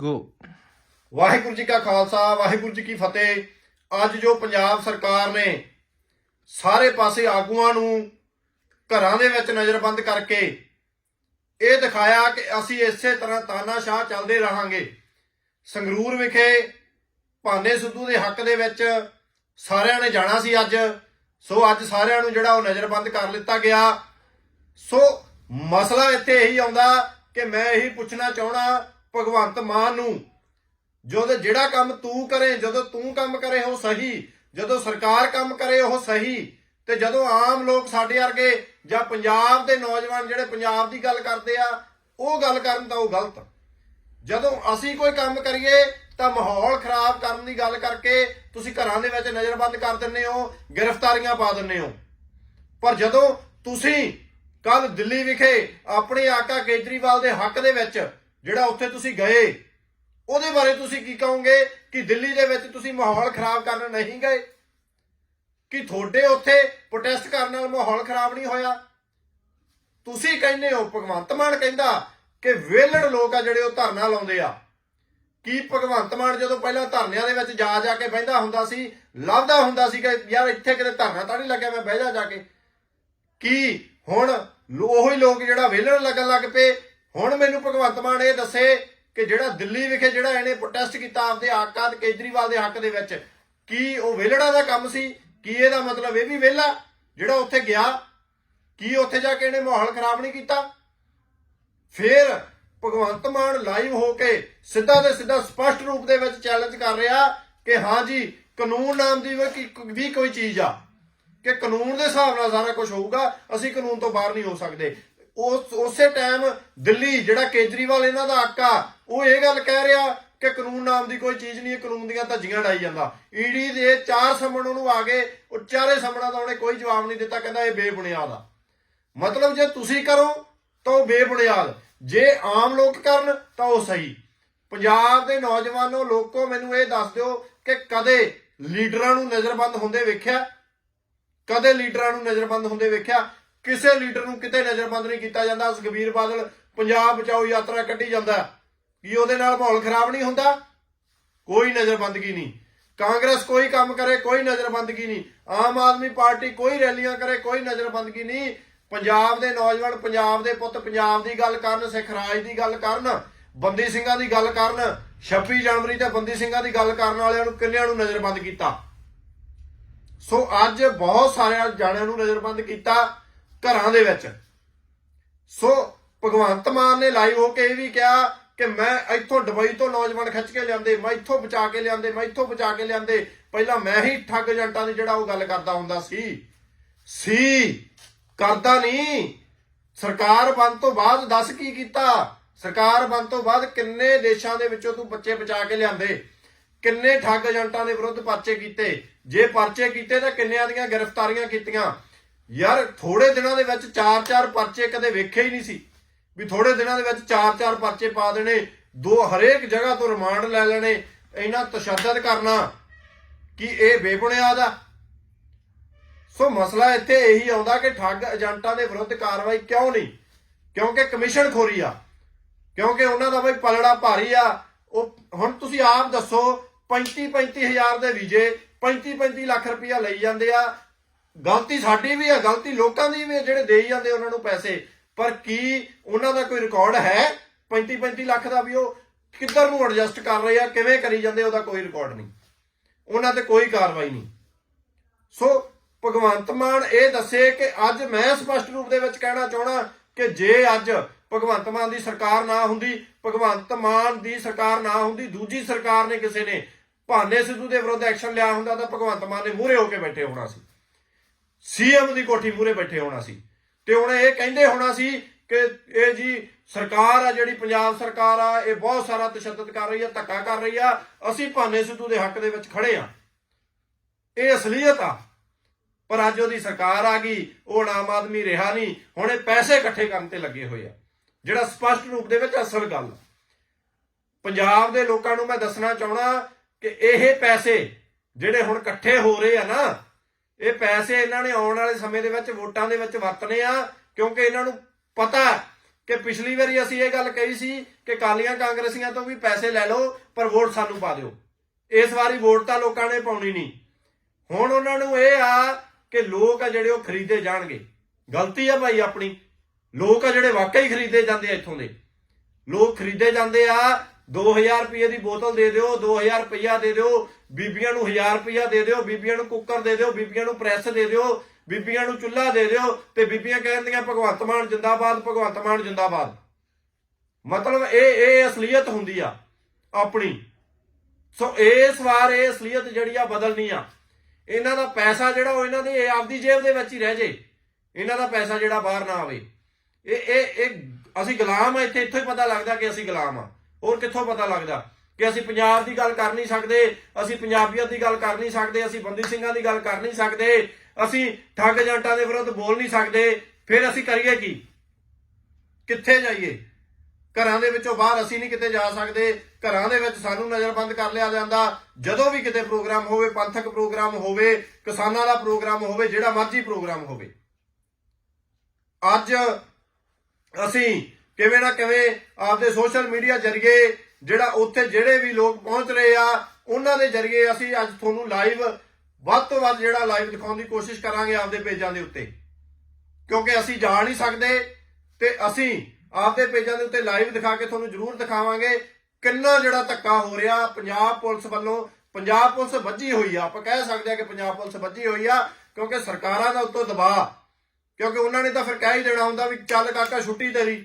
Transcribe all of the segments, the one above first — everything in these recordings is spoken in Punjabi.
ਗੋ। ਵਾਹਿਗੁਰੂ ਜੀ ਕਾ ਖਾਲਸਾ, ਵਾਹਿਗੁਰੂ ਜੀ ਕੀ ਫਤਿਹ। ਅੱਜ ਜੋ ਪੰਜਾਬ ਸਰਕਾਰ ਨੇ ਸਾਰੇ ਪਾਸੇ ਆਗੂਆਂ ਨੂੰ ਘਰਾਂ ਦੇ ਵਿੱਚ ਨਜ਼ਰਬੰਦ ਕਰਕੇ ਇਹ ਦਿਖਾਇਆ ਕਿ ਅਸੀਂ ਇਸੇ ਤਰ੍ਹਾਂ ਤਾਨਾਸ਼ਾਹ ਚੱਲਦੇ ਰਹਾਂਗੇ। ਸੰਗਰੂਰ ਵਿਖੇ ਭਾਨੇ ਸਿੱਧੂ ਦੇ ਹੱਕ ਦੇ ਵਿੱਚ ਸਾਰਿਆਂ ਨੇ ਜਾਣਾ ਸੀ ਅੱਜ। ਸੋ ਅੱਜ ਸਾਰਿਆਂ ਨੂੰ ਜਿਹੜਾ ਉਹ ਨਜ਼ਰਬੰਦ ਕਰ ਲਿੱਤਾ ਗਿਆ। ਸੋ ਮਸਲਾ ਇੱਥੇ ਇਹੀ ਆਉਂਦਾ ਕਿ ਮੈਂ ਇਹੀ ਪੁੱਛਣਾ ਚਾਹਣਾ ਭਗਵੰਤ ਮਾਨ ਨੂੰ। ਜਦੋਂ ਜਿਹੜਾ ਕੰਮ ਤੂੰ ਕਰੇ, ਜਦੋਂ ਤੂੰ ਕੰਮ ਕਰੇ ਉਹ ਸਹੀ, ਜਦੋਂ ਸਰਕਾਰ ਕੰਮ ਕਰੇ ਉਹ ਸਹੀ, ਤੇ ਜਦੋਂ ਆਮ ਲੋਕ ਸਾਡੇ ਵਰਗੇ ਜਾਂ ਪੰਜਾਬ ਦੇ ਨੌਜਵਾਨ ਜਿਹੜੇ ਪੰਜਾਬ ਦੀ ਗੱਲ ਕਰਦੇ ਆ, ਉਹ ਗੱਲ ਕਰਨ ਤਾਂ ਉਹ ਗਲਤ। ਜਦੋਂ ਅਸੀਂ ਕੋਈ ਕੰਮ ਕਰੀਏ, ਤਾਂ ਮਾਹੌਲ ਖਰਾਬ ਕਰਨ ਦੀ ਗੱਲ ਕਰਕੇ ਤੁਸੀਂ ਘਰਾਂ ਦੇ ਵਿੱਚ ਨਜ਼ਰਬੰਦ ਕਰ ਦਿੰਦੇ ਹੋ, ਗ੍ਰਿਫਤਾਰੀਆਂ ਪਾ ਦਿੰਦੇ ਹੋ। ਪਰ ਜਦੋਂ ਤੁਸੀਂ ਕੱਲ ਦਿੱਲੀ ਵਿਖੇ ਆਪਣੇ ਆਕਾ ਕੇਜਰੀਵਾਲ ਦੇ ਹੱਕ ਦੇ ਵਿੱਚ ਜਿਹੜਾ ਉੱਥੇ ਤੁਸੀਂ ਗਏ, ਉਹਦੇ ਬਾਰੇ ਤੁਸੀਂ ਕੀ ਕਹੋਗੇ ਕਿ ਦਿੱਲੀ ਦੇ ਵਿੱਚ ਤੁਸੀਂ ਮਾਹੌਲ ਖਰਾਬ ਕਰਨ ਨਹੀਂ ਗਏ? ਕਿ ਤੁਹਾਡੇ ਉੱਥੇ ਪ੍ਰੋਟੈਸਟ ਕਰਨ ਨਾਲ ਮਾਹੌਲ ਖਰਾਬ ਨਹੀਂ ਹੋਇਆ? ਤੁਸੀਂ ਕਹਿੰਦੇ ਹੋ, ਭਗਵੰਤ ਮਾਨ ਕਹਿੰਦਾ ਕਿ ਵੇਲੜ ਲੋਕ ਆ ਜਿਹੜੇ ਉਹ ਧਰਨਾ ਲਾਉਂਦੇ ਆ। ਕੀ ਭਗਵੰਤ ਮਾਨ ਜਦੋਂ ਪਹਿਲਾਂ ਧਰਨਿਆਂ ਦੇ ਵਿੱਚ ਜਾ ਜਾ ਕੇ ਬਹਿੰਦਾ ਹੁੰਦਾ ਸੀ, ਲੱਭਦਾ ਹੁੰਦਾ ਸੀ ਕਿ ਯਾਰ ਇੱਥੇ ਕਿਤੇ ਧਰਨਾ ਤਾਂ ਨਹੀਂ ਲੱਗਿਆ, ਮੈਂ ਬਹਿ ਜਾ ਜਾ ਕੇ। ਕੀ ਹੁਣ ਉਹੀ ਲੋਕ ਜਿਹੜਾ ਵੇਲਣ ਲੱਗਣ ਲੱਗ ਪਏ, ਹੁਣ ਮੈਨੂੰ ਭਗਵੰਤ ਮਾਨ ਇਹ ਜਿਹੜਾ ਦਿੱਲੀ ਵਿਖੇ ਜਿਹੜਾ ਇਹਨੇ ਪ੍ਰੋਟੈਸਟ ਕੀਤਾ ਆਪਦੇ ਆਕਾ ਤੇ ਕੇਜਰੀਵਾਲ ਦੇ ਹੱਕ ਦੇ ਵਿੱਚ, ਕੀ ਉਹ ਵੇਲੜਾ ਦਾ ਕੰਮ ਸੀ? ਕੀ ਇਹਦਾ ਮਤਲਬ ਇਹ ਵੀ ਵੇਲਾ ਜਿਹੜਾ ਉੱਥੇ ਗਿਆ, ਕੀ ਉੱਥੇ ਜਾ ਕੇ ਇਹਨੇ ਮਾਹੌਲ ਖਰਾਬ ਨਹੀਂ ਕੀਤਾ? ਫਿਰ ਭਗਵੰਤ ਮਾਨ ਲਾਈਵ ਹੋ ਕੇ ਸਿੱਧਾ ਤੇ ਸਿੱਧਾ ਸਪਸ਼ਟ ਰੂਪ ਦੇ ਵਿੱਚ ਚੈਲੰਜ ਕਰ ਰਿਹਾ ਕਿ ਹਾਂ ਜੀ, ਕਾਨੂੰਨ ਨਾਮ ਦੀ ਵੀ ਵੀ ਕੋਈ ਚੀਜ਼ ਆ, ਕਿ ਕਾਨੂੰਨ ਦੇ ਹਿਸਾਬ ਨਾਲ ਸਾਰਾ ਕੁਝ ਹੋਊਗਾ, ਅਸੀਂ ਕਾਨੂੰਨ ਤੋਂ ਬਾਹਰ ਨਹੀਂ ਹੋ ਸਕਦੇ। ਉਸ ਉਸੇ ਟਾਈਮ ਦਿੱਲੀ, ਜਿਹੜਾ ਕੇਜਰੀਵਾਲ ਇਹਨਾਂ ਦਾ ਆਕਾ ਉਹ ਇਹ ਗੱਲ ਕਹਿ ਰਿਹਾ ਕਿ ਕਾਨੂੰਨ ਨਾਮ ਦੀ ਕੋਈ ਚੀਜ਼ ਨਹੀਂ ਕਾਨੂੰਨ ਦੀਆਂ ਧੱਜੀਆਂ ਡਾਈ ਜਾਂਦਾ। ਈਡੀ ਦੇ ਚਾਰ ਸਮਣ ਉਹਨੂੰ ਆ ਗਏ, ਉਹ ਚਾਰੇ ਸਮਣਾਂ ਦਾ ਉਹਨੇ ਕੋਈ ਜਵਾਬ ਨਹੀਂ ਦਿੱਤਾ, ਕਹਿੰਦਾ ਇਹ ਬੇਬੁਨਿਆਦ ਆ। ਮਤਲਬ ਜੇ ਤੁਸੀਂ ਕਰੋ, ਤਾਂ ਉਹ ਬੇਬੁਨਿਆਦ। ਜੇ ਆਮ ਲੋਕ ਕਰਨ, ਤਾਂ ਉਹ ਸਹੀ। ਪੰਜਾਬ ਦੇ ਨੌਜਵਾਨੋ, ਲੋਕੋ, ਮੈਨੂੰ ਇਹ ਦੱਸ ਦਿਓ ਕਿ ਕਦੇ ਲੀਡਰਾਂ ਨੂੰ ਨਜ਼ਰਬੰਦ ਹੁੰਦੇ ਵੇਖਿਆ? ਕਦੇ ਲੀਡਰਾਂ ਨੂੰ ਨਜ਼ਰਬੰਦ ਹੁੰਦੇ ਵੇਖਿਆ? ਕਿਸੇ ਲੀਡਰ ਨੂੰ ਕਿਤੇ ਨਜ਼ਰਬੰਦ ਨਹੀਂ ਕੀਤਾ ਜਾਂਦਾ। ਸੁਖਬੀਰ ਬਾਦਲ ਪੰਜਾਬ ਬਚਾਓ ਯਾਤਰਾ ਕੱਢੀ ਜਾਂਦਾ। ਕੀ ਉਹਦੇ ਨਾਲ ਮਾਹੌਲ ਖਰਾਬ ਨਹੀਂ ਹੁੰਦਾ? ਕੋਈ ਨਜ਼ਰਬੰਦਗੀ ਨਹੀਂ। ਕਾਂਗਰਸ ਕੋਈ ਕੰਮ ਕਰੇ, ਕੋਈ ਨਜ਼ਰਬੰਦਗੀ ਨਹੀਂ। ਆਮ ਆਦਮੀ ਪਾਰਟੀ ਕੋਈ ਰੈਲੀਆਂ ਕਰੇ, ਕੋਈ ਨਜ਼ਰਬੰਦਗੀ ਨਹੀਂ। ਪੰਜਾਬ ਦੇ ਨੌਜਵਾਨ, ਪੰਜਾਬ ਦੇ ਪੁੱਤ, ਪੰਜਾਬ ਦੀ ਗੱਲ ਕਰਨ, ਸਿੱਖ ਰਾਜ ਦੀ ਗੱਲ ਕਰਨ, ਬੰਦੀ ਸਿੰਘਾਂ ਦੀ ਗੱਲ ਕਰਨ 26 ਜਨਵਰੀ ਤੇ ਬੰਦੀ ਸਿੰਘਾਂ ਦੀ ਗੱਲ ਕਰਨ ਵਾਲਿਆਂ ਨੂੰ ਕਿੰਨਿਆਂ ਨੂੰ ਨਜ਼ਰਬੰਦ ਕੀਤਾ? ਸੋ ਅੱਜ ਬਹੁਤ ਸਾਰਿਆਂ ਜਾਣਿਆਂ ਨੂੰ ਨਜ਼ਰਬੰਦ ਕੀਤਾ ਘਰਾਂ ਦੇ ਵਿੱਚ। ਸੋ ਭਗਵੰਤ ਮਾਨ ਨੇ ਲਾਈਵ ਹੋ ਕੇ ਇਹ ਵੀ ਕਿਹਾ ਕਿ ਮੈਂ ਇੱਥੋਂ ਦੁਬਈ ਤੋਂ ਨੌਜਵਾਨ ਖਿੱਚ ਕੇ ਲਿਆਂਦੇ, ਮੈਂ ਇੱਥੋਂ ਬਚਾ ਕੇ ਲਿਆਂਦੇ, ਮੈਂ ਇੱਥੋਂ ਬਚਾ ਕੇ ਲਿਆਂਦੇ। ਪਹਿਲਾਂ ਮੈਂ ਹੀ ਠੱਗ ਏਜੰਟਾਂ ਦੀ ਜਿਹੜਾ ਉਹ ਗੱਲ ਕਰਦਾ ਹੁੰਦਾ ਸੀ। ਸੀ। ਕਰਦਾ ਨਹੀਂ। ਸਰਕਾਰ ਬਣ ਤੋਂ ਬਾਅਦ ਦੱਸ ਕੀ ਕੀਤਾ? ਸਰਕਾਰ ਬਣ ਤੋਂ ਬਾਅਦ ਕਿੰਨੇ ਦੇਸ਼ਾਂ ਦੇ ਵਿੱਚੋਂ ਤੂੰ ਬੱਚੇ ਬਚਾ ਕੇ ਲਿਆਂਦੇ? ਕਿੰਨੇ ਠੱਗ ਏਜੰਟਾਂ ਦੇ ਵਿਰੁੱਧ ਪਰਚੇ ਕੀਤੇ? ਜੇ ਪਰਚੇ ਕੀਤੇ ਤਾਂ ਕਿੰਨਿਆਂ ਦੀਆਂ ਗ੍ਰਿਫਤਾਰੀਆਂ ਕੀਤੀਆਂ? ਯਾਰ ਥੋੜੇ ਦਿਨਾਂ ਦੇ ਵਿੱਚ ਚਾਰ ਚਾਰ ਪਰਚੇ ਕਦੇ ਵੇਖੇ ਹੀ ਨਹੀਂ ਸੀ। ਵੀ ਥੋੜੇ ਦਿਨਾਂ ਦੇ ਵਿੱਚ ਚਾਰ ਚਾਰ ਪਰਚੇ ਪਾ ਦੇਣੇ, ਦੋ ਹਰੇਕ ਜਗ੍ਹਾ ਤੋਂ ਰਿਮਾਂਡ ਲੈ ਲੈਣੇ ਇਹਨਾਂ ਤਸ਼ੱਦਦ ਕਰਨਾ ਕਿ ਇਹ ਬੇਬੁਨਿਆਦ ਆ। ਸੋ ਮਸਲਾ ਇੱਥੇ ਇਹੀ ਆਉਂਦਾ ਕਿ ਠੱਗ ਏਜੰਟਾਂ ਦੇ ਵਿਰੁੱਧ ਕਾਰਵਾਈ ਕਿਉਂ ਨਹੀਂ? ਕਿਉਂਕਿ ਕਮਿਸ਼ਨ ਖੋਰੀ ਆ। ਕਿਉਂਕਿ ਉਹਨਾਂ ਦਾ ਬਈ ਪਲੜਾ ਭਾਰੀ ਆ। ਉਹ ਹੁਣ ਤੁਸੀਂ ਆਪ ਦੱਸੋ 35 35000 ਦੇ ਵੀਜ਼ੇ 35 35 ਲੱਖ ਰੁਪਇਆ ਲਈ ਜਾਂਦੇ ਆ। ਗਲਤੀ ਸਾਡੀ ਵੀ ਆ, ਗਲਤੀ ਲੋਕਾਂ ਦੀ ਵੀ ਆ, ਜਿਹੜੇ ਦੇਈ ਜਾਂਦੇ ਉਹਨਾਂ ਨੂੰ ਪੈਸੇ। ਪਰ ਕੀ ਉਹਨਾਂ ਦਾ ਕੋਈ ਰਿਕਾਰਡ ਹੈ? 35 35 ਲੱਖ ਦਾ ਵੀ ਉਹ ਕਿੱਧਰ ਨੂੰ ਐਡਜਸਟ ਕਰ ਰਹੇ ਆ, ਕਿਵੇਂ ਕਰੀ ਜਾਂਦੇ ਉਹਦਾ ਕੋਈ ਰਿਕਾਰਡ ਨਹੀਂ। ਉਹਨਾਂ ਤੇ ਕੋਈ ਕਾਰਵਾਈ ਨਹੀਂ। ਸੋ ਭਗਵੰਤ ਮਾਨ ਇਹ ਦੱਸੇ ਕਿ ਅੱਜ ਮੈਂ ਸਪਸ਼ਟ ਰੂਪ ਦੇ ਵਿੱਚ ਕਹਿਣਾ ਚਾਹਣਾ ਕਿ ਜੇ ਅੱਜ ਭਗਵੰਤ ਮਾਨ ਦੀ ਸਰਕਾਰ ਨਾ ਹੁੰਦੀ, ਭਗਵੰਤ ਮਾਨ ਦੀ ਸਰਕਾਰ ਨਾ ਹੁੰਦੀ, ਦੂਜੀ ਸਰਕਾਰ ਨੇ ਕਿਸੇ ਨੇ ਭਾਨੇ ਸਿੱਧੂ ਦੇ ਵਿਰੁੱਧ ਐਕਸ਼ਨ ਲਿਆ ਹੁੰਦਾ ਤਾਂ ਭਗਵੰਤ ਮਾਨ ਨੇ ਮੂਹਰੇ ਹੋ ਕੇ ਬੈਠੇ ਹੋਣਾ ਸੀ। ਸੀਐਮ ਦੀ ਕੋਠੀ ਮੂਹਰੇ ਬੈਠੇ ਹੋਣਾ ਸੀ। ਤੇ ਹੁਣ ਇਹ ਕਹਿੰਦੇ ਹੋਣਾ ਸੀ ਕਿ ਇਹ ਜੀ ਸਰਕਾਰ ਆ, ਜਿਹੜੀ ਪੰਜਾਬ ਸਰਕਾਰ ਆ, ਇਹ ਬਹੁਤ ਸਾਰਾ ਤਸ਼ੱਦਦ ਕਰ ਰਹੀ ਆ, ਧੱਕਾ ਕਰ ਰਹੀ ਆ। ਅਸੀਂ ਭਾਨੇ ਸਿੱਧੂ ਦੇ ਹੱਕ ਦੇ ਵਿੱਚ ਖੜੇ ਆ। ਇਹ ਅਸਲੀਅਤ ਆ। ਪਰ ਅੱਜ ਉਹਦੀ ਸਰਕਾਰ ਆ ਗਈ, ਉਹ ਆਮ ਆਦਮੀ ਰਿਹਾ ਨਹੀਂ। ਹੁਣ ਇਹ ਪੈਸੇ ਇਕੱਠੇ ਕਰਨ ਤੇ ਲੱਗੇ ਹੋਏ ਆ। ਜਿਹੜਾ ਸਪਸ਼ਟ ਰੂਪ ਦੇ ਵਿੱਚ ਅਸਲ ਗੱਲ ਪੰਜਾਬ ਦੇ ਲੋਕਾਂ ਨੂੰ ਮੈਂ ਦੱਸਣਾ ਚਾਹਣਾ ਕਿ ਇਹ ਪੈਸੇ ਜਿਹੜੇ ਹੁਣ ਇਕੱਠੇ ਹੋ ਰਹੇ ਆ ਨਾ ਇਹ ਪੈਸੇ ਇਹਨਾਂ ਨੇ ਆਉਣ ਵਾਲੇ ਸਮੇਂ ਦੇ ਵਿੱਚ ਵੋਟਾਂ ਦੇ ਵਿੱਚ ਵਰਤਣੇ ਆ, ਕਿਉਂਕਿ ਇਹਨਾਂ ਨੂੰ ਪਤਾ ਕਿ ਪਿਛਲੀ ਵਾਰੀ ਅਸੀਂ ਇਹ ਗੱਲ ਕਹੀ ਸੀ ਕਿ ਕਾਲੀਆਂ ਕਾਂਗਰਸੀਆਂ ਤੋਂ ਵੀ ਪੈਸੇ ਲੈ ਲਓ, ਪਰ ਵੋਟ ਸਾਨੂੰ ਪਾ ਦਿਓ। ਇਸ ਵਾਰੀ ਵੋਟ ਤਾਂ ਲੋਕਾਂ ਨੇ ਪਾਉਣੀ ਨਹੀਂ। ਹੁਣ ਉਹਨਾਂ ਨੂੰ ਇਹ ਆ ਕਿ ਲੋਕ ਆ ਜਿਹੜੇ ਉਹ ਖਰੀਦੇ ਜਾਣਗੇ। ਗਲਤੀ ਆ ਭਾਈ ਆਪਣੀ। ਲੋਕ ਆ ਜਿਹੜੇ ਵਾਕਈ ਖਰੀਦੇ ਜਾਂਦੇ ਆ ਇੱਥੋਂ ਦੇ। ਲੋਕ ਖਰੀਦੇ ਜਾਂਦੇ ਆ 2000 ਰੁਪਏ ਦੀ ਬੋਤਲ ਦੇ ਦਿਓ 2000 ਰੁਪਇਆ ਦੇ ਦਿਓ, ਬੀਬੀਆਂ ਨੂੰ 1000 ਰੁਪਇਆ ਦੇ ਦਿਓ, ਬੀਬੀਆਂ ਨੂੰ ਕੁੱਕਰ ਦੇ ਦਿਓ, ਬੀਬੀਆਂ ਨੂੰ ਪ੍ਰੈਸ ਦੇ ਦਿਓ, ਬੀਬੀਆਂ ਨੂੰ ਚੁੱਲ੍ਹਾ ਦੇ ਦਿਓ ਤੇ ਬੀਬੀਆਂ ਕਹਿੰਦੀਆਂ ਭਗਵੰਤ ਮਾਨ ਜਿੰਦਾਬਾਦ, ਭਗਵੰਤ ਮਾਨ ਜਿੰਦਾਬਾਦ। ਮਤਲਬ ਇਹ ਇਹ ਅਸਲੀਅਤ ਹੁੰਦੀ ਆ ਆਪਣੀ। ਸੋ ਇਸ ਵਾਰ ਇਹ ਅਸਲੀਅਤ ਜਿਹੜੀ ਆ ਬਦਲਣੀ ਆ। ਇਹਨਾਂ ਦਾ ਪੈਸਾ ਜਿਹੜਾ ਉਹ ਇਹਨਾਂ ਦੀ ਆਪਦੀ ਜੇਬ ਦੇ ਵਿੱਚ ਹੀ ਰਹਿ ਜੇ। ਇਹਨਾਂ ਦਾ ਪੈਸਾ ਜਿਹੜਾ ਬਾਹਰ ਨਾ ਆਵੇ। ਇਹ ਇਹ ਇਹ, ਅਸੀਂ ਗੁਲਾਮ ਆ, ਇੱਥੇ, ਇੱਥੋਂ ਹੀ ਪਤਾ ਲੱਗਦਾ ਕਿ ਅਸੀਂ ਗੁਲਾਮ ਆ। ਹੋਰ ਕਿੱਥੋਂ ਪਤਾ ਲੱਗਦਾ ਕਿ ਅਸੀਂ ਪੰਜਾਬ ਦੀ ਗੱਲ ਕਰ ਨਹੀਂ ਸਕਦੇ, ਅਸੀਂ ਪੰਜਾਬੀਅਤ ਦੀ ਗੱਲ ਕਰ ਨਹੀਂ ਸਕਦੇ, ਅਸੀਂ ਬੰਦੀ ਸਿੰਘਾਂ ਦੀ ਗੱਲ ਕਰ ਨਹੀਂ ਸਕਦੇ, ਅਸੀਂ ਠੱਗ ਏਜੰਟਾਂ ਦੇ ਵਿਰੁੱਧ ਬੋਲ ਨਹੀਂ ਸਕਦੇ, ਫਿਰ ਅਸੀਂ ਕਰੀਏ ਕੀ? ਕਿੱਥੇ ਜਾਈਏ? ਘਰਾਂ ਦੇ ਵਿੱਚੋਂ ਬਾਹਰ ਅਸੀਂ ਨਹੀਂ ਕਿਤੇ ਜਾ ਸਕਦੇ, ਘਰਾਂ ਦੇ ਵਿੱਚ ਸਾਨੂੰ ਨਜ਼ਰਬੰਦ ਕਰ ਲਿਆ ਜਾਂਦਾ, ਜਦੋਂ ਵੀ ਕਿਤੇ ਪ੍ਰੋਗਰਾਮ ਹੋਵੇ, ਪੰਥਕ ਪ੍ਰੋਗਰਾਮ ਹੋਵੇ, ਕਿਸਾਨਾਂ ਦਾ ਪ੍ਰੋਗਰਾਮ ਹੋਵੇ, ਜਿਹੜਾ ਮਰਜ਼ੀ ਪ੍ਰੋਗਰਾਮ ਹੋਵੇ। ਅੱਜ ਅਸੀਂ ਕਿਵੇਂ ਨਾ ਕਿਵੇਂ ਆਪਦੇ ਸੋਸ਼ਲ ਮੀਡੀਆ ਜਰੀਏ ਜਿਹੜਾ ਉੱਥੇ ਜਿਹੜੇ ਵੀ ਲੋਕ ਪਹੁੰਚ ਰਹੇ ਆ, ਉਹਨਾਂ ਦੇ ਜਰੀਏ ਅਸੀਂ ਅੱਜ ਤੁਹਾਨੂੰ ਲਾਈਵ ਵੱਧ ਤੋਂ ਵੱਧ ਜਿਹੜਾ ਲਾਈਵ ਦਿਖਾਉਣ ਦੀ ਕੋਸ਼ਿਸ਼ ਕਰਾਂਗੇ ਆਪਦੇ ਪੇਜਾਂ ਦੇ ਉੱਤੇ। ਕਿਉਂਕਿ ਅਸੀਂ ਜਾ ਨਹੀਂ ਸਕਦੇ ਤੇ ਅਸੀਂ ਆਪਦੇ ਪੇਜਾਂ ਦੇ ਉੱਤੇ ਲਾਈਵ ਦਿਖਾ ਕੇ ਤੁਹਾਨੂੰ ਜ਼ਰੂਰ ਦਿਖਾਵਾਂਗੇ ਕਿੰਨਾ ਜਿਹੜਾ ਧੱਕਾ ਹੋ ਰਿਹਾ ਪੰਜਾਬ ਪੁਲਿਸ ਵੱਲੋਂ। ਪੰਜਾਬ ਪੁਲਿਸ ਵੱਜੀ ਹੋਈ ਆ, ਆਪਾਂ ਕਹਿ ਸਕਦੇ ਆ ਕਿ ਪੰਜਾਬ ਪੁਲਿਸ ਵੱਜੀ ਹੋਈ ਆ, ਕਿਉਂਕਿ ਸਰਕਾਰਾਂ ਦਾ ਉੱਤੋਂ ਦਬਾਅ। ਕਿਉਂਕਿ ਉਹਨਾਂ ਨੇ ਤਾਂ ਫਿਰ ਕਹਿ ਹੀ ਦੇਣਾ ਹੁੰਦਾ ਵੀ ਚੱਲ ਕਾਕਾ ਛੁੱਟੀ ਤੇਰੀ।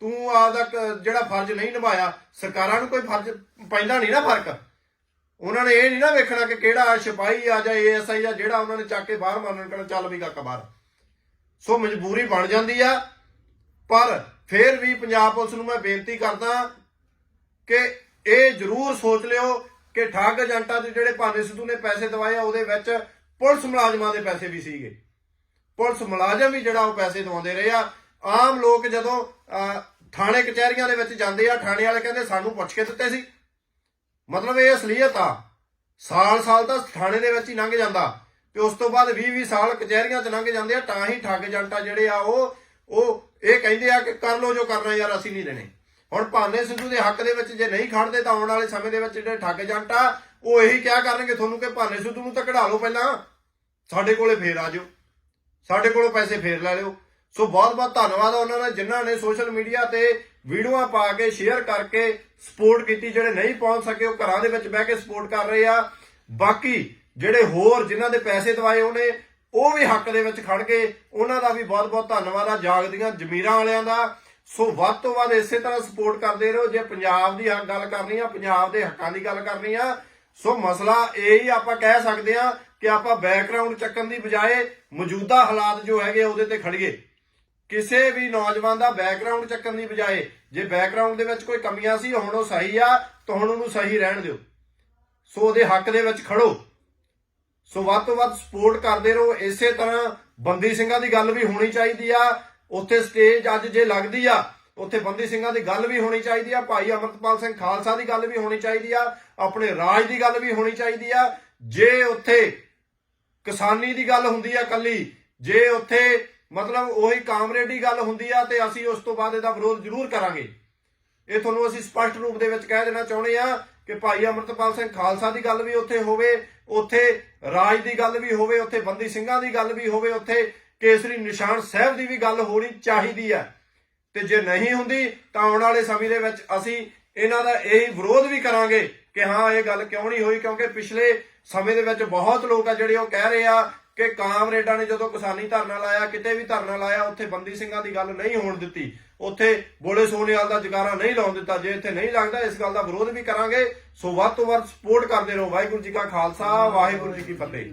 ਤੂੰ ਆਪਦਾ ਜਿਹੜਾ ਫਰਜ਼ ਨਹੀਂ ਨਿਭਾਇਆ, ਸਰਕਾਰਾਂ ਨੂੰ ਕੋਈ ਫਰਜ਼ ਪੈਂਦਾ ਨਹੀਂ ਨਾ ਫ਼ਰਕ। ਉਹਨਾਂ ਨੇ ਇਹ ਨਹੀਂ ਨਾ ਵੇਖਣਾ ਕਿ ਕਿਹੜਾ ਸਿਪਾਹੀ ਆ ਜਾਂ ਏਐਸਆਈ ਆ, ਜਿਹੜਾ ਉਹਨਾਂ ਨੇ ਚੱਕ ਕੇ ਬਾਹਰ ਮਾਰਨ ਕਰਨਾ ਚੱਲ ਵੀ ਕਾਕਾ ਬਾਹਰ। ਸੋ ਮਜਬੂਰੀ ਬਣ ਜਾਂਦੀ ਆ। ਪਰ ਫਿਰ ਵੀ ਪੰਜਾਬ ਪੁਲਿਸ ਨੂੰ ਮੈਂ ਬੇਨਤੀ ਕਰਦਾ ਕਿ ਇਹ ਜ਼ਰੂਰ ਸੋਚ ਲਿਓ ਕਿ ਠੱਗ ਏਜੰਟਾਂ ਦੇ ਜਿਹੜੇ ਭਾਨੇ ਸਿੱਧੂ ਨੇ ਪੈਸੇ ਦਵਾਏ ਆ, ਉਹਦੇ ਵਿੱਚ ਪੁਲਿਸ ਮੁਲਾਜ਼ਮਾਂ ਦੇ ਪੈਸੇ ਵੀ ਸੀਗੇ। ਪੁਲਿਸ ਮੁਲਾਜ਼ਮ ਵੀ ਜਿਹੜਾ ਉਹ ਪੈਸੇ ਦਵਾਉਂਦੇ ਰਹੇ ਆ। ਆਮ ਲੋਕ ਜਦੋਂ ਅਹ, ਥਾਣੇ ਕਚਹਿਰੀਆਂ ਦੇ ਵਿੱਚ ਜਾਂਦੇ ਆ ਥਾਣੇ ਵਾਲੇ ਕਹਿੰਦੇ ਸਾਨੂੰ ਪੁੱਛ ਕੇ ਦਿੱਤੇ ਸੀ। ਮਤਲਬ ਇਹ ਅਸਲੀਅਤ ਆ। ਸਾਲ ਸਾਲ ਤਾਂ ਥਾਣੇ ਦੇ ਵਿੱਚ ਹੀ ਲੰਘ ਜਾਂਦਾ। ਤੇ ਉਸ ਤੋਂ ਬਾਅਦ 20 20 ਸਾਲ ਕਚਹਿਰੀਆਂ 'ਚ ਲੰਘ ਜਾਂਦੇ ਆ ਤਾਂ ਹੀ ਠੱਗ ਏਜੰਟਾਂ ਜਿਹੜੇ ਆ ਉਹ ਉਹ ਇਹ ਕਹਿੰਦੇ ਆ ਕਿ ਕਰ ਲੋ ਜੋ ਕਰਨਾ ਯਾਰ ਅਸੀਂ ਨਹੀਂ ਦੇਣੇ। ਹੁਣ ਭਾਨੇ ਸਿੱਧੂ ਦੇ ਹੱਕ ਦੇ ਵਿੱਚ ਜੇ ਨਹੀਂ ਖੜਦੇ ਤਾਂ ਆਉਣ ਵਾਲੇ ਸਮੇਂ ਦੇ ਵਿੱਚ ਜਿਹੜੇ ਠੱਗ ਏਜੰਟ ਆ ਉਹ ਇਹੀ ਕਿਹਾ ਕਰਨਗੇ ਤੁਹਾਨੂੰ ਕਿ ਭਾਨੇ ਸਿੱਧੂ ਨੂੰ ਤਾਂ ਕਢਾ ਲਓ ਪਹਿਲਾਂ। ਸਾਡੇ ਕੋਲੇ ਫੇਰ ਆ ਜਾਓ। ਸਾਡੇ ਕੋਲੋਂ ਪੈਸੇ ਫੇਰ ਲੈ ਲਿਓ। ਸੋ ਬਹੁਤ ਬਹੁਤ ਧੰਨਵਾਦ ਆ ਉਹਨਾਂ ਦਾ, ਜਿਨ੍ਹਾਂ ਨੇ ਸੋਸ਼ਲ ਮੀਡੀਆ ਤੇ ਵੀਡੀਓਆਂ ਪਾ ਕੇ ਸ਼ੇਅਰ ਕਰਕੇ ਸਪੋਰਟ ਕੀਤੀ, ਜਿਹੜੇ ਨਹੀਂ ਪਹੁੰਚ ਸਕੇ ਉਹ ਘਰਾਂ ਦੇ ਵਿੱਚ ਬਹਿ ਕੇ ਸਪੋਰਟ ਕਰ ਰਹੇ ਆ। ਬਾਕੀ ਜਿਹੜੇ ਹੋਰ ਜਿਨ੍ਹਾਂ ਦੇ ਪੈਸੇ ਦਵਾਏ ਉਹਨੇ, ਉਹ ਵੀ ਹੱਕ ਦੇ ਵਿੱਚ ਖੜ ਗਏ ਉਹਨਾਂ ਦਾ ਵੀ ਬਹੁਤ ਬਹੁਤ ਧੰਨਵਾਦ ਆ, ਜਾਗਦੀਆਂ ਜ਼ਮੀਰਾਂ ਵਾਲਿਆਂ ਦਾ। ਸੋ ਵੱਧ ਤੋਂ ਵੱਧ ਇਸੇ ਤਰ੍ਹਾਂ ਸਪੋਰਟ ਕਰਦੇ ਰਹੋ, ਜੇ ਪੰਜਾਬ ਦੀ ਹੱਕ ਗੱਲ ਕਰਨੀ ਆ, ਪੰਜਾਬ ਦੇ ਹੱਕਾਂ ਦੀ ਗੱਲ ਕਰਨੀ ਆ। ਸੋ ਮਸਲਾ ਇਹ ਹੀ ਆਪਾਂ ਕਹਿ ਸਕਦੇ ਆ ਕਿ ਆਪਾਂ ਬੈਕਗ੍ਰਾਉਂਡ ਚੱਕਣ ਦੀ ਬਜਾਏ ਮੌਜੂਦਾ ਹਾਲਾਤ ਜੋ ਹੈਗੇ ਉਹਦੇ ਤੇ ਖੜੀਏ। ਕਿਸੇ ਵੀ ਨੌਜਵਾਨ ਦਾ ਬੈਕਗ੍ਰਾਉਂਡ ਚੱਕਣ ਦੀ ਬਜਾਏ, ਜੇ ਬੈਕਗ੍ਰਾਉਂਡ ਦੇ ਵਿੱਚ ਕੋਈ ਕਮੀਆਂ ਸੀ, ਹੁਣ ਉਹ ਸਹੀ ਆ, ਤਾਂ ਹੁਣ ਉਹਨੂੰ ਸਹੀ ਰਹਿਣ ਦਿਓ। ਸੋ ਉਹਦੇ ਹੱਕ ਦੇ ਵਿੱਚ ਖੜੋ। ਸੋ ਵੱਧ ਤੋਂ ਵੱਧ ਸਪੋਰਟ ਕਰਦੇ ਰਹੋ। ਇਸੇ ਤਰ੍ਹਾਂ ਬੰਦੀ ਸਿੰਘਾਂ ਦੀ ਗੱਲ ਵੀ ਹੋਣੀ ਚਾਹੀਦੀ ਆ। ਉੱਥੇ ਸਟੇਜ ਅੱਜ ਜੇ ਲੱਗਦੀ ਆ, ਉੱਥੇ ਬੰਦੀ ਸਿੰਘਾਂ ਦੀ ਗੱਲ ਵੀ ਹੋਣੀ ਚਾਹੀਦੀ ਆ। ਭਾਈ ਅਮਰਤਪਾਲ ਸਿੰਘ ਖਾਲਸਾ ਦੀ ਗੱਲ ਵੀ ਹੋਣੀ ਚਾਹੀਦੀ ਆ। ਆਪਣੇ ਰਾਜ ਦੀ ਗੱਲ ਵੀ ਹੋਣੀ ਚਾਹੀਦੀ ਆ। ਜੇ ਉੱਥੇ ਕਿਸਾਨੀ ਦੀ ਗੱਲ ਹੁੰਦੀ ਆ ਕੱਲੀ, ਜੇ ਉੱਥੇ ਮਤਲਬ ਉਹੀ ਕਾਮਰੇਡ ਦੀ ਗੱਲ ਹੁੰਦੀ ਆ ਤੇ ਅਸੀਂ ਉਸ ਤੋਂ ਬਾਅਦ ਇਹਦਾ ਵਿਰੋਧ ਜ਼ਰੂਰ ਕਰਾਂਗੇ। ਇਹ ਤੁਹਾਨੂੰ ਅਸੀਂ ਸਪਸ਼ਟ ਰੂਪ ਦੇ ਵਿੱਚ ਕਹਿ ਦੇਣਾ ਚਾਹੁੰਦੇ ਆ ਕਿ ਭਾਈ ਅਮਰਤਪਾਲ ਸਿੰਘ ਖਾਲਸਾ ਦੀ ਗੱਲ ਵੀ ਉੱਥੇ ਹੋਵੇ, ਉੱਥੇ ਰਾਜ ਦੀ ਗੱਲ ਵੀ ਹੋਵੇ, ਉੱਥੇ ਬੰਦੀ ਸਿੰਘਾਂ ਦੀ ਗੱਲ ਵੀ ਹੋਵੇ, ਉੱਥੇ ਕੇਸਰੀ ਨਿਸ਼ਾਨ ਸਾਹਿਬ ਦੀ ਵੀ ਗੱਲ ਹੋਣੀ ਚਾਹੀਦੀ ਹੈ ਤੇ ਜੇ ਨਹੀਂ ਹੁੰਦੀ ਤਾਂ ਆਉਣ ਵਾਲੇ ਸਮੇਂ ਦੇ ਵਿੱਚ ਅਸੀਂ ਇਹਨਾਂ ਦਾ ਇਹ ਵਿਰੋਧ ਵੀ ਕਰਾਂਗੇ ਕਿ ਹਾਂ, ਇਹ ਗੱਲ ਕਿਉਂ ਨਹੀਂ ਹੋਈ? ਕਿਉਂਕਿ ਪਿਛਲੇ ਸਮੇਂ ਦੇ ਵਿੱਚ ਬਹੁਤ ਲੋਕ ਆ ਜਿਹੜੇ ਉਹ ਕਹਿ ਰਹੇ ਆ ਕਿ ਕਾਮਰੇਡਾਂ ਨੇ ਜਦੋਂ ਕਿਸਾਨੀ ਧਰਨਾ ਲਾਇਆ, ਕਿਤੇ ਵੀ ਧਰਨਾ ਲਾਇਆ, ਉੱਥੇ ਬੰਦੀ ਸਿੰਘਾਂ ਦੀ ਗੱਲ ਨਹੀਂ ਹੋਣ ਦਿੱਤੀ। ਉੱਥੇ ਬੋਲੇ ਸੋਨੇਵਾਲ ਦਾ ਜਗਾਰਾ ਨਹੀਂ ਲਾਉਣ ਦਿੱਤਾ, ਜੇ ਇੱਥੇ ਨਹੀਂ ਲੱਗਦਾ ਇਸ ਗੱਲ ਦਾ ਵਿਰੋਧ ਵੀ ਕਰਾਂਗੇ। ਸੋ ਵੱਧ ਤੋਂ ਵੱਧ ਸਪੋਰਟ ਕਰਦੇ ਰਹੋ। ਵਾਹਿਗੁਰੂ ਜੀ ਕਾ ਖਾਲਸਾ, ਵਾਹਿਗੁਰੂ ਜੀ ਕੀ ਫਤਿਹ।